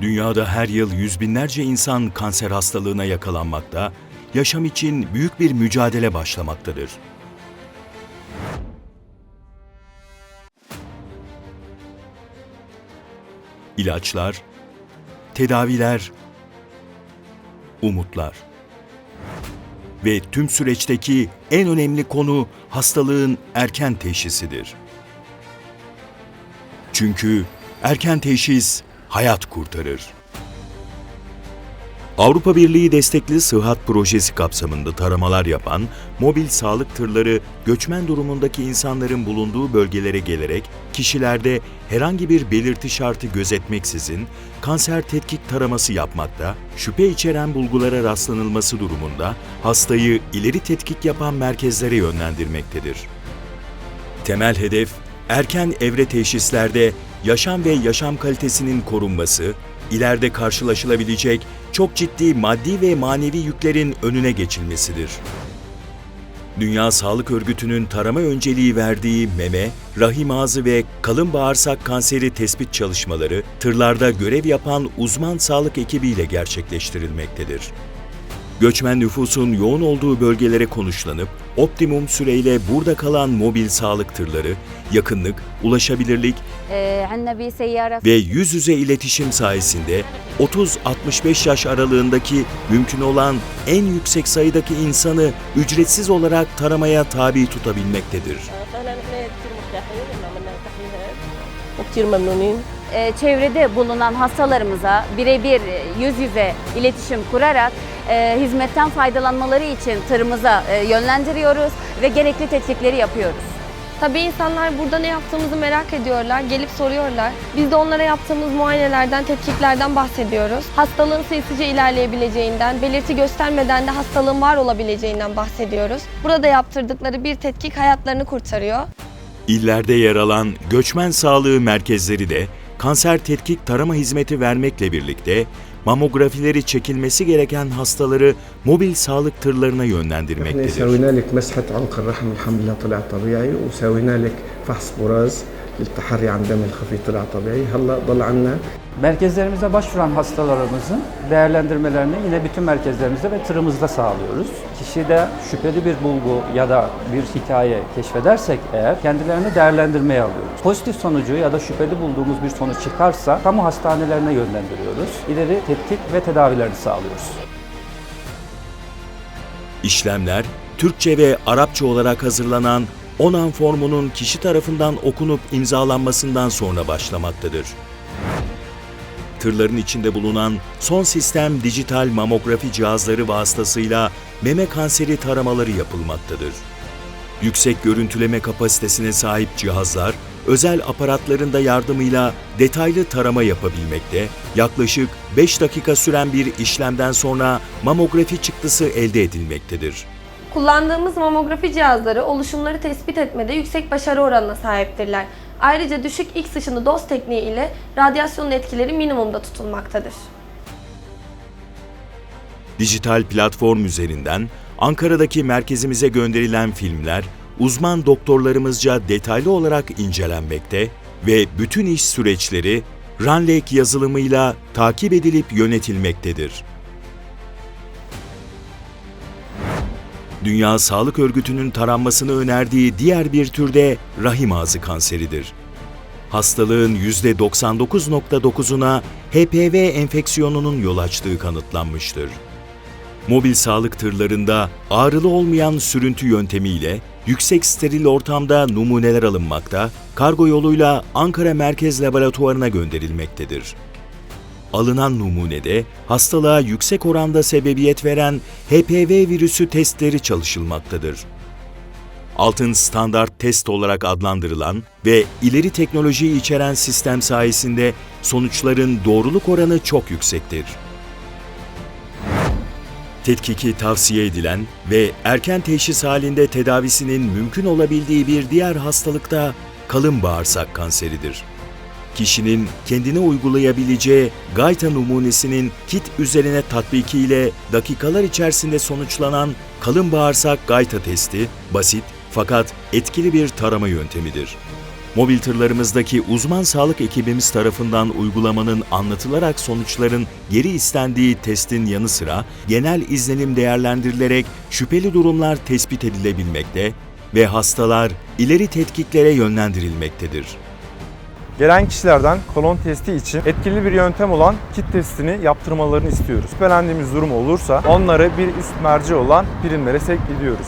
Dünyada her yıl yüz binlerce insan kanser hastalığına yakalanmakta, yaşam için büyük bir mücadele başlamaktadır. İlaçlar, tedaviler, umutlar. Ve tüm süreçteki en önemli konu hastalığın erken teşhisidir. Çünkü erken teşhis hayat kurtarır. Avrupa Birliği destekli sıhhat projesi kapsamında taramalar yapan mobil sağlık tırları göçmen durumundaki insanların bulunduğu bölgelere gelerek kişilerde herhangi bir belirti şartı gözetmeksizin kanser tetkik taraması yapmakta, şüphe içeren bulgulara rastlanılması durumunda hastayı ileri tetkik yapan merkezlere yönlendirmektedir. Temel hedef, erken evre teşhislerde yaşam ve yaşam kalitesinin korunması, ileride karşılaşılabilecek çok ciddi maddi ve manevi yüklerin önüne geçilmesidir. Dünya Sağlık Örgütü'nün tarama önceliği verdiği meme, rahim ağzı ve kalın bağırsak kanseri tespit çalışmaları tırlarda görev yapan uzman sağlık ekibiyle gerçekleştirilmektedir. Göçmen nüfusun yoğun olduğu bölgelere konuşlanıp optimum süreyle burada kalan mobil sağlık tırları, yakınlık, ulaşabilirlik ve yüz yüze iletişim sayesinde 30-65 yaş aralığındaki mümkün olan en yüksek sayıdaki insanı ücretsiz olarak taramaya tabi tutabilmektedir. E, çevrede bulunan hastalarımıza birebir e, yüz yüze iletişim kurarak e, hizmetten faydalanmaları için tırımıza yönlendiriyoruz ve gerekli tetkikleri yapıyoruz. Tabii insanlar burada ne yaptığımızı merak ediyorlar, gelip soruyorlar. Biz de onlara yaptığımız muayenelerden, tetkiklerden bahsediyoruz. Hastalığın sessizce ilerleyebileceğinden, belirti göstermeden de hastalığın var olabileceğinden bahsediyoruz. Burada yaptırdıkları bir tetkik hayatlarını kurtarıyor. İllerde yer alan göçmen sağlığı merkezleri de kanser tetkik tarama hizmeti vermekle birlikte mamografileri çekilmesi gereken hastaları mobil sağlık tırlarına yönlendirmektedir. Merkezlerimize başvuran hastalarımızın değerlendirmelerini yine bütün merkezlerimizde ve tırımızda sağlıyoruz. Kişide şüpheli bir bulgu ya da bir hikaye keşfedersek eğer kendilerini değerlendirmeye alıyoruz. Pozitif sonucu ya da şüpheli bulduğumuz bir sonuç çıkarsa kamu hastanelerine yönlendiriyoruz. İleri tetkik ve tedavilerini sağlıyoruz. İşlemler Türkçe ve Arapça olarak hazırlanan Onan formunun kişi tarafından okunup imzalanmasından sonra başlamaktadır. Tırların içinde bulunan son sistem dijital mamografi cihazları vasıtasıyla meme kanseri taramaları yapılmaktadır. Yüksek görüntüleme kapasitesine sahip cihazlar, özel aparatların da yardımıyla detaylı tarama yapabilmekte, yaklaşık 5 dakika süren bir işlemden sonra mamografi çıktısı elde edilmektedir. Kullandığımız mamografi cihazları oluşumları tespit etmede yüksek başarı oranına sahiptirler. Ayrıca düşük X ışını doz tekniği ile radyasyonun etkileri minimumda tutulmaktadır. Dijital platform üzerinden Ankara'daki merkezimize gönderilen filmler uzman doktorlarımızca detaylı olarak incelenmekte ve bütün iş süreçleri Runlake yazılımıyla takip edilip yönetilmektedir. Dünya Sağlık Örgütü'nün taranmasını önerdiği diğer bir türde rahim ağzı kanseridir. Hastalığın %99.9'una HPV enfeksiyonunun yol açtığı kanıtlanmıştır. Mobil sağlık tırlarında ağrılı olmayan sürüntü yöntemiyle yüksek steril ortamda numuneler alınmakta, kargo yoluyla Ankara Merkez Laboratuvarına gönderilmektedir. Alınan numunede hastalığa yüksek oranda sebebiyet veren HPV virüsü testleri çalışılmaktadır. Altın standart test olarak adlandırılan ve ileri teknolojiyi içeren sistem sayesinde sonuçların doğruluk oranı çok yüksektir. Tetkiki tavsiye edilen ve erken teşhis halinde tedavisinin mümkün olabildiği bir diğer hastalık da kalın bağırsak kanseridir. Kişinin kendine uygulayabileceği gayta numunesinin kit üzerine tatbikiyle dakikalar içerisinde sonuçlanan kalın bağırsak gayta testi basit fakat etkili bir tarama yöntemidir. Mobil tırlarımızdaki uzman sağlık ekibimiz tarafından uygulamanın anlatılarak sonuçların geri istendiği testin yanı sıra genel izlenim değerlendirilerek şüpheli durumlar tespit edilebilmekte ve hastalar ileri tetkiklere yönlendirilmektedir. Gelen kişilerden kolon testi için etkili bir yöntem olan kit testini yaptırmalarını istiyoruz. Şüphelendiğimiz durum olursa onları bir üst merci olan primlere sevk ediyoruz.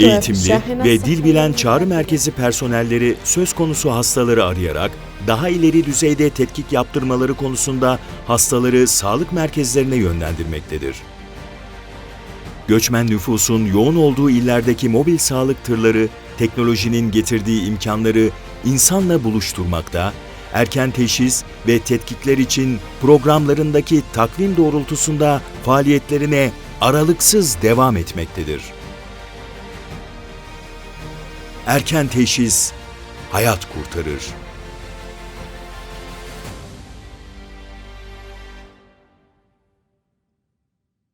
Eğitimli ve dil bilen çağrı merkezi personelleri söz konusu hastaları arayarak daha ileri düzeyde tetkik yaptırmaları konusunda hastaları sağlık merkezlerine yönlendirmektedir. Göçmen nüfusun yoğun olduğu illerdeki mobil sağlık tırları teknolojinin getirdiği imkanları insanla buluşturmakta, erken teşhis ve tetkikler için programlarındaki takvim doğrultusunda faaliyetlerine aralıksız devam etmektedir. Erken teşhis hayat kurtarır.